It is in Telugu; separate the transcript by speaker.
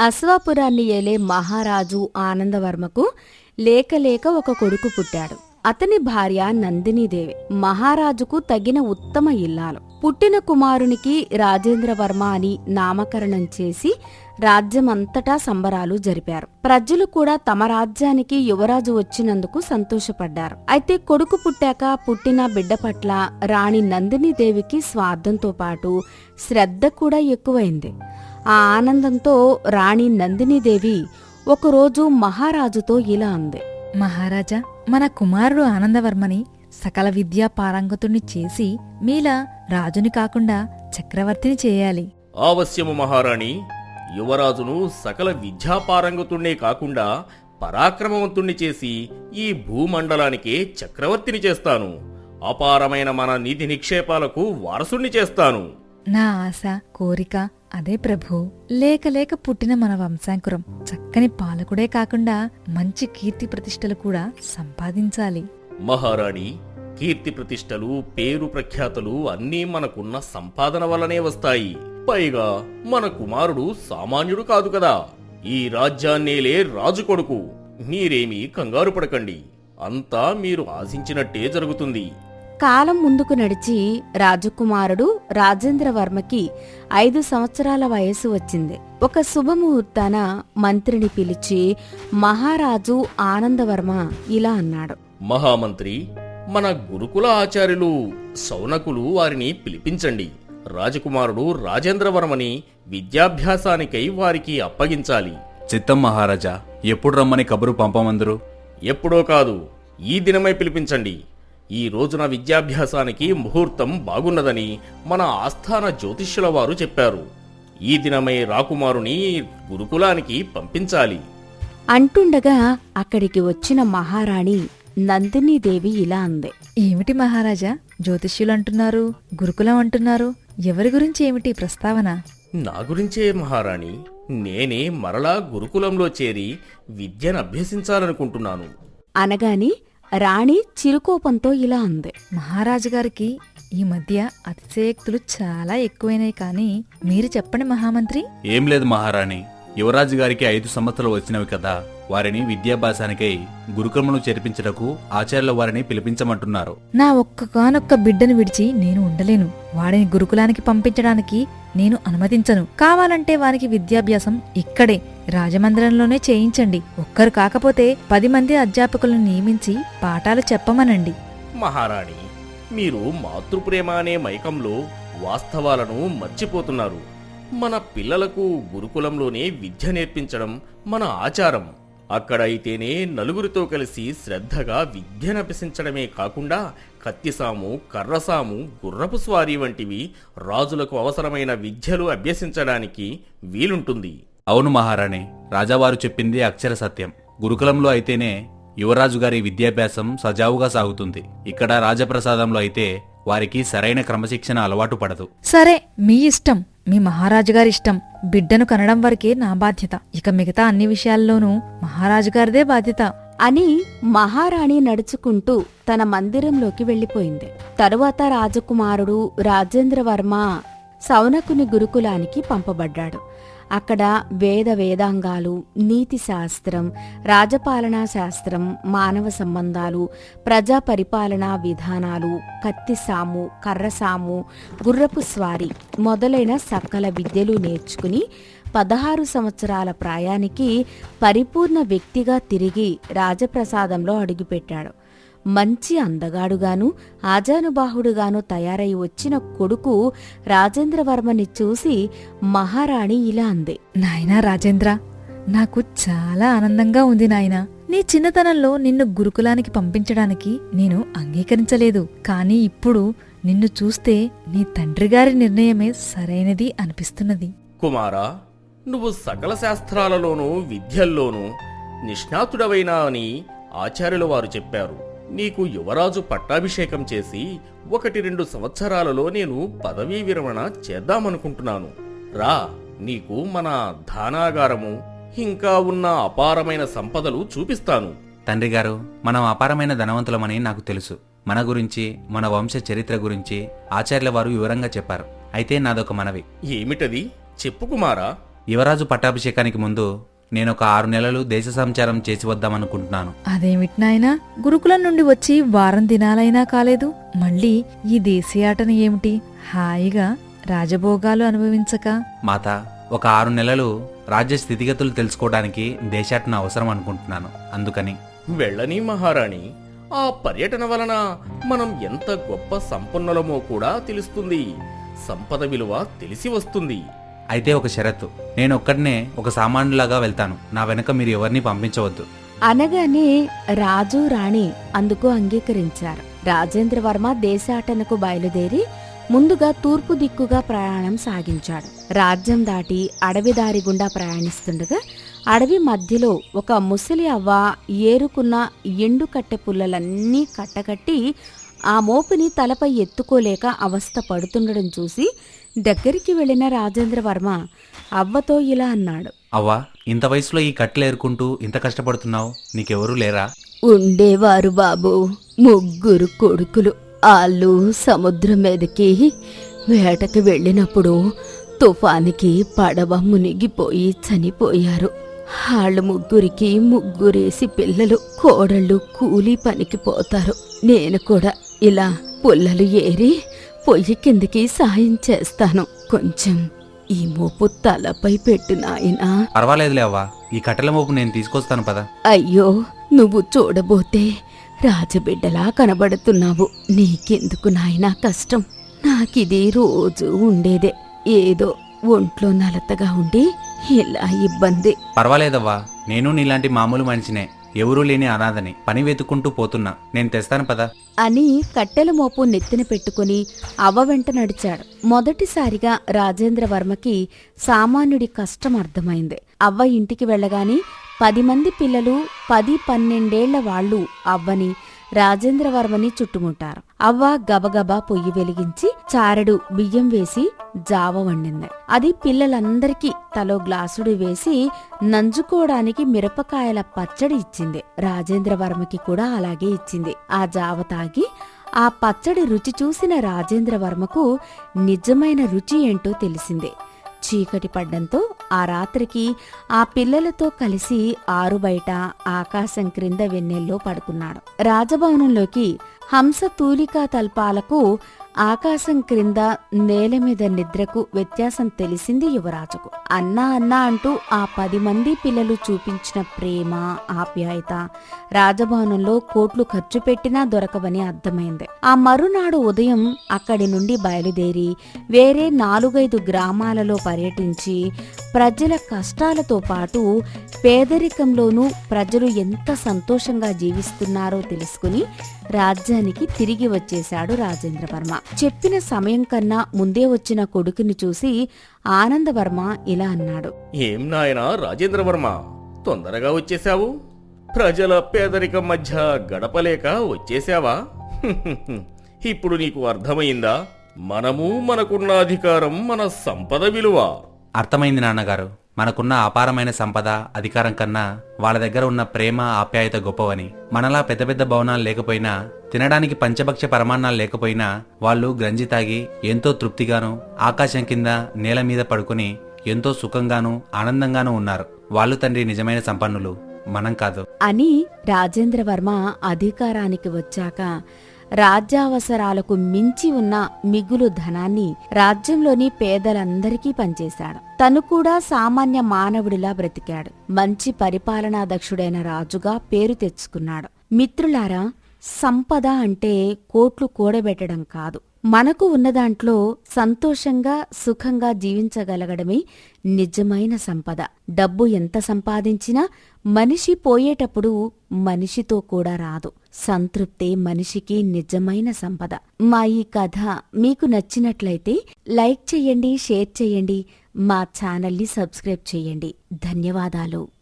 Speaker 1: అశ్వాపురాన్ని ఏలే మహారాజు ఆనందవర్మకు లేక లేక ఒక కొడుకు పుట్టాడు. అతని భార్య నందినీదేవి. మహారాజుకు తగిన ఉత్తమ ఇల్లాలు. పుట్టిన కుమారునికి రాజేంద్రవర్మ అని నామకరణం చేసి రాజ్యమంతటా సంబరాలు జరిపారు. ప్రజలు కూడా తమ రాజ్యానికి యువరాజు వచ్చినందుకు సంతోషపడ్డారు. అయితే కొడుకు పుట్టాక పుట్టిన బిడ్డ పట్ల రాణి నందినీదేవికి స్వార్థంతో పాటు శ్రద్ధ కూడా ఎక్కువైంది. ఆ ఆనందంతో రాణి నందినీదేవి ఒకరోజు మహారాజుతో ఇలా అంది.
Speaker 2: మహారాజా మన కుమారుడు ఆనందవర్మని సకల విద్యా పారంగతుణ్ణి చేసి మీలా రాజుని కాకుండా చక్రవర్తిని చేయాలి.
Speaker 3: ఆవశ్యము మహారాణి యువరాజును సకల విద్యాపారంగతుణ్ణే కాకుండా పరాక్రమవంతుణ్ణి చేసి ఈ భూమండలానికే చక్రవర్తిని చేస్తాను. అపారమైన మన నిధి నిక్షేపాలకు వారసుణ్ణి చేస్తాను.
Speaker 2: నా ఆశ కోరిక అదే ప్రభు లేక లేక పుట్టిన మన వంశాంకురం. చక్కని పాలకుడే కాకుండా మంచి కీర్తి ప్రతిష్టలు కూడా సంపాదించాలి.
Speaker 3: మహారాణి కీర్తి ప్రతిష్టలు పేరు ప్రఖ్యాతలు అన్నీ మనకున్న సంపాదన వల్లనే వస్తాయి. పైగా మన కుమారుడు సామాన్యుడు కాదు కదా. ఈ రాజ్యాన్నేలే రాజు కొడుకు. మీరేమీ కంగారు పడకండి. అంతా మీరు ఆశించినట్టే జరుగుతుంది.
Speaker 1: కాలం ముందుకు నడిచి రాజకుమారుడు రాజేంద్రవర్మకి ఐదు సంవత్సరాల వయసు వచ్చింది. ఒక శుభముహూర్తాన మంత్రిని పిలిచి మహారాజు ఆనందవర్మ ఇలా అన్నాడు.
Speaker 3: మహామంత్రి మన గురుకుల ఆచార్యులు సౌనకులు వారిని పిలిపించండి. రాజకుమారుడు రాజేంద్రవర్మని విద్యాభ్యాసానికై వారికి అప్పగించాలి.
Speaker 4: చిత్తం మహారాజా ఎప్పుడు రమ్మని కబురు పంపమందురు?
Speaker 3: ఎప్పుడో కాదు ఈ దినమై పిలిపించండి. ఈ రోజున విద్యాభ్యాసానికి ముహూర్తం బాగున్నదని మన ఆస్థాన జ్యోతిష్యుల వారు చెప్పారు. ఈ దినమై రాకుమారుని గురుకులానికి పంపించాలి.
Speaker 1: అంటుండగా అక్కడికి వచ్చిన మహారాణి నందినీదేవి ఇలా అంది.
Speaker 2: ఏమిటి మహారాజా? జ్యోతిష్యులు అంటున్నారు గురుకులం అంటున్నారు. ఎవరి గురించి ఏమిటి ప్రస్తావన?
Speaker 3: నా గురించే మహారాణి. నేనే మరలా గురుకులంలో చేరి విద్యను అభ్యసించాలనుకుంటున్నాను.
Speaker 1: అనగాని రాణి చిరుకోపంతో ఇలా అంది.
Speaker 2: మహారాజు గారికి ఈ మధ్య అతిశయోక్తులు చాలా ఎక్కువైనాయి కానీ మీరు చెప్పండి మహామంత్రి.
Speaker 4: ఏం లేదు మహారాణి. యువరాజు గారికి ఐదు సంవత్సరాలు వచ్చినవి కదా. వారిని విద్యాభ్యాసానికై గురుకులమును చేర్పించటకు ఆచార్యుల వారిని పిలిపించమంటున్నారు.
Speaker 2: నా ఒక్కగానొక్క బిడ్డను విడిచి నేను ఉండలేను. వాడిని గురుకులానికి పంపించడానికి నేను అనుమతించను. కావాలంటే వానికి విద్యాభ్యాసం ఇక్కడే. రాజమందిరంలోనే చేయించండి. ఒక్కరు కాకపోతే పది మంది అధ్యాపకులను నియమించి పాఠాలు చెప్పమనండి.
Speaker 3: మహారాణి మీరు మాతృప్రేమ అనే మైకంలో వాస్తవాలను మర్చిపోతున్నారు. మన పిల్లలకు గురుకులంలోనే విద్య నేర్పించడం మన ఆచారం. అక్కడ అయితేనే నలుగురితో కలిసి శ్రద్ధగా విద్యనభ్యసించడమే కాకుండా కత్తిసాము కర్రసాము గుర్రపు స్వారీ వంటివి రాజులకు అవసరమైన విద్యలు అభ్యసించడానికి వీలుంటుంది.
Speaker 4: అవును మహారాణి రాజావారు చెప్పింది అక్షర సత్యం. గురుకులంలో అయితేనే యువరాజు గారి విద్యాభ్యాసం సజావుగా సాగుతుంది. ఇక్కడ రాజప్రసాదంలో అయితే వారికి సరైన క్రమశిక్షణ అలవాటు పడదు.
Speaker 2: సరే మీ ఇష్టం మీ మహారాజు గారి ఇష్టం. బిడ్డను కనడం వరకే నా బాధ్యత. ఇక మిగతా అన్ని విషయాల్లోనూ మహారాజు గారిదే బాధ్యత.
Speaker 1: అని మహారాణి నడుచుకుంటూ తన మందిరంలోకి వెళ్ళిపోయింది. తరువాత రాజకుమారుడు రాజేంద్రవర్మ సౌనకుని గురుకులానికి పంపబడ్డాడు. అక్కడ వేద వేదాంగాలు నీతి శాస్త్రం రాజపాలనా శాస్త్రం మానవ సంబంధాలు ప్రజా పరిపాలనా విధానాలు కత్తిసాము కర్రసాము గుర్రపు స్వారీ మొదలైన సకల విద్యలు నేర్చుకుని పదహారు సంవత్సరాల ప్రాయానికి పరిపూర్ణ వ్యక్తిగా తిరిగి రాజప్రసాదంలో అడుగుపెట్టాడు. మంచి అందగాడుగాను ఆజానుబాహుడుగాను తయారై వచ్చిన కొడుకు రాజేంద్రవర్మని చూసి మహారాణి ఇలా అంది.
Speaker 2: నాయనా రాజేంద్ర నాకు చాలా ఆనందంగా ఉంది నాయనా. నీ చిన్నతనంలో నిన్ను గురుకులానికి పంపించడానికి నేను అంగీకరించలేదు. కానీ ఇప్పుడు నిన్ను చూస్తే నీ తండ్రిగారి నిర్ణయమే సరైనది అనిపిస్తున్నది.
Speaker 3: కుమారా నువ్వు సకల శాస్త్రాలలోనూ విద్యల్లోనూ నిష్ణాతుడవైనా అని ఆచార్యుల వారు చెప్పారు. నీకు యువరాజు పట్టాభిషేకం చేసి ఒకటి రెండు సంవత్సరాలలో నేను పదవీ విరమణ చేద్దామనుకుంటున్నాను. రా నీకు మన ధానాగారము ఇంకా ఉన్న అపారమైన సంపదలు చూపిస్తాను.
Speaker 4: తండ్రి గారు మనం అపారమైన ధనవంతులమని నాకు తెలుసు. మన గురించి మన వంశ చరిత్ర గురించి ఆచార్యుల వారు వివరంగా చెప్పారు. అయితే నాదొక మనవి.
Speaker 3: ఏమిటది? చెప్పు కుమారా.
Speaker 4: యువరాజు పట్టాభిషేకానికి ముందు నేను ఒక ఆరు నెలలు దేశ సంచారం చేసి వద్దామనుకుంటున్నాను.
Speaker 2: అదేమిటి నాయనా గురుకులం నుండి వచ్చి వారం దినాలైనా కాలేదు. మళ్ళీ ఈ దేశీయాటన ఏమిటి? హాయిగా రాజభోగాలు అనుభవించక.
Speaker 4: మాత ఒక ఆరు నెలలు రాజ్య స్థితిగతులు తెలుసుకోవడానికి దేశాటన అవసరం అనుకుంటున్నాను. అందుకని.
Speaker 3: వెళ్ళని మహారాణి ఆ పర్యటన వలన మనం ఎంత గొప్ప సంపన్నులమో కూడా తెలుస్తుంది. సంపద విలువ తెలిసి వస్తుంది.
Speaker 4: అయితే ఒక షరతు. నేను ఒక్కడనే ఒక సామాన్యులాగా వెళ్తాను. నా వెనక మీరు ఎవరిని పంపించవద్దు.
Speaker 1: అనగానే రాజు రాణి అందుకు అంగీకరించారు. రాజేంద్రవర్మ దేశాటనకు బయలుదేరి ముందుగా తూర్పు దిక్కుగా ప్రయాణం సాగించాడు. రాజ్యం దాటి అడవి దారి గుండా ప్రయాణిస్తుండగా అడవి మధ్యలో ఒక ముసలి అవ్వ ఏరుకున్న ఎండు కట్టె పుల్లలన్నీ కట్టకట్టి ఆ మోపుని తలపై ఎత్తుకోలేక అవస్థ పడుతుండడం చూసి దగ్గరికి వెళ్ళిన రాజేంద్రవర్మ అవ్వతో ఇలా అన్నాడు.
Speaker 4: అవ్వా ఇంత వయసులో ఈ కట్టెలు ఏరుకుంటూ ఇంత కష్టపడుతున్నావు? నీకెవరూ లేరా?
Speaker 1: ఉండేవారు బాబు ముగ్గురు కొడుకులు. ఆళ్ళు సముద్రం మీదకి వేటకి వెళ్ళినప్పుడు తుఫానికి పడవ మునిగిపోయి చనిపోయారు. వాళ్ళు ముగ్గురికి ముగ్గురేసి పిల్లలు కోడళ్ళు కూలీ పనికి పోతారు. నేను కూడా ఇలా పుల్లలు ఏరి పొయ్యి కిందకి సాయం చేస్తాను. కొంచెం ఈ మోపు తలపై పెట్టు నాయనా.
Speaker 4: పర్వాలేదులే అవ్వా. ఈ కట్టెల మోపు నేను తీసుకొస్తాను పద.
Speaker 1: అయ్యో నువ్వు చూడబోతే రాజబిడ్డలా కనబడుతున్నావు. నీకెందుకు నాయనా కష్టం? నాకిది రోజు ఉండేదే. ఏదో ఒంట్లో నలతగా ఉండి ఇలా ఇబ్బంది.
Speaker 4: పర్వాలేదవ్వా. నేను నీలాంటి మామూలు మనిషినే. ఎవరూ లేని అనాథని పని వెతుక్కుంటూ పోతున్నా. నేను తెస్తాను పదా?
Speaker 1: అని కట్టెల మోపు నెత్తిన పెట్టుకుని అవ్వ వెంట నడిచాడు. మొదటిసారిగా రాజేంద్రవర్మకి సామాన్యుడి కష్టం అర్థమైంది. అవ్వ ఇంటికి వెళ్ళగాని పది మంది పిల్లలు పది పన్నెండేళ్ళ వాళ్ళు అవ్వని రాజేంద్రవర్మని చుట్టుముట్టారు. అవ్వ గబగబా పొయ్యి వెలిగించి చారడు బియ్యం వేసి జావ వండింది. అది పిల్లలందరికీ తలో గ్లాసుడు వేసి నంజుకోవడానికి మిరపకాయల పచ్చడి ఇచ్చింది. రాజేంద్రవర్మకి కూడా అలాగే ఇచ్చింది. ఆ జావ తాగి ఆ పచ్చడి రుచి చూసిన రాజేంద్రవర్మకు నిజమైన రుచి ఏంటో తెలిసింది. చీకటి పడ్డంతో ఆ రాత్రికి ఆ పిల్లలతో కలిసి ఆరు బయట ఆకాశం క్రింద వెన్నెల్లో పడుకున్నాడు. రాజభవనంలోకి హంస తూలికా తల్పాలకు ఆకాశం క్రింద నేల మీద నిద్రకు వ్యత్యాసం తెలిసింది యువరాజుకు. అన్నా అన్నా అంటూ ఆ పది మంది పిల్లలు చూపించిన ప్రేమ ఆప్యాయత రాజభవనంలో కోట్లు ఖర్చు పెట్టినా దొరకవని అర్థమైంది. ఆ మరునాడు ఉదయం అక్కడి నుండి బయలుదేరి వేరే నాలుగైదు గ్రామాలలో పర్యటించి ప్రజల కష్టాలతో పాటు పేదరికంలోనూ ప్రజలు ఎంత సంతోషంగా జీవిస్తున్నారో తెలుసుకుని రాజ్యానికి తిరిగి వచ్చేశాడు రాజేంద్రవర్మ చెప్పిన సమయం కన్నా ముందే వచ్చిన కొడుకుని చూసి ఆనందవర్మ ఇలా అన్నాడు.
Speaker 3: ఏం నాయనా రాజేంద్రవర్మ తొందరగా వచ్చేశావు? ప్రజల పేదరికం మధ్య గడపలేక వచ్చేశావా? ఇప్పుడు నీకు అర్థమైందా? మనము మనకున్న అధికారం మన సంపద విలువ.
Speaker 4: అర్థమైంది నాన్నగారు. మనకున్న అపారమైన సంపద అధికారం కన్నా వాళ్ళ దగ్గర ఉన్న ప్రేమ ఆప్యాయత గొప్పవని. మనలా పెద్ద పెద్ద భవనాలు లేకపోయినా తినడానికి పంచభక్ష పరమాన్నాలు లేకపోయినా వాళ్ళు గ్రంజి తాగి ఎంతో తృప్తిగాను ఆకాశం కింద నేల మీద పడుకుని ఎంతో సుఖంగాను ఆనందంగానూ ఉన్నారు. వాళ్ళు తండ్రి నిజమైన సంపన్నులు. మనం కాదు.
Speaker 1: అని రాజేంద్ర వర్మ అధికారానికి వచ్చాక రాజ్యావసరాలకు మించి ఉన్న మిగులు ధనాన్ని రాజ్యంలోని పేదలందరికీ పంచేశాడు. తను కూడా సామాన్య మానవుడిలా బ్రతికాడు. మంచి పరిపాలనా దక్షుడైన రాజుగా పేరు తెచ్చుకున్నాడు. మిత్రులారా సంపద అంటే కోట్లు కూడబెట్టడం కాదు. మనకు ఉన్నదాంట్లో సంతోషంగా సుఖంగా జీవించగలగడమే నిజమైన సంపద. డబ్బు ఎంత సంపాదించినా మనిషి పోయేటప్పుడు మనిషితో కూడా రాదు. సంతృప్తే మనిషికి నిజమైన సంపద. మా ఈ కథ మీకు నచ్చినట్లయితే లైక్ చేయండి షేర్ చేయండి మా ఛానల్ని సబ్స్క్రైబ్ చేయండి. ధన్యవాదాలు.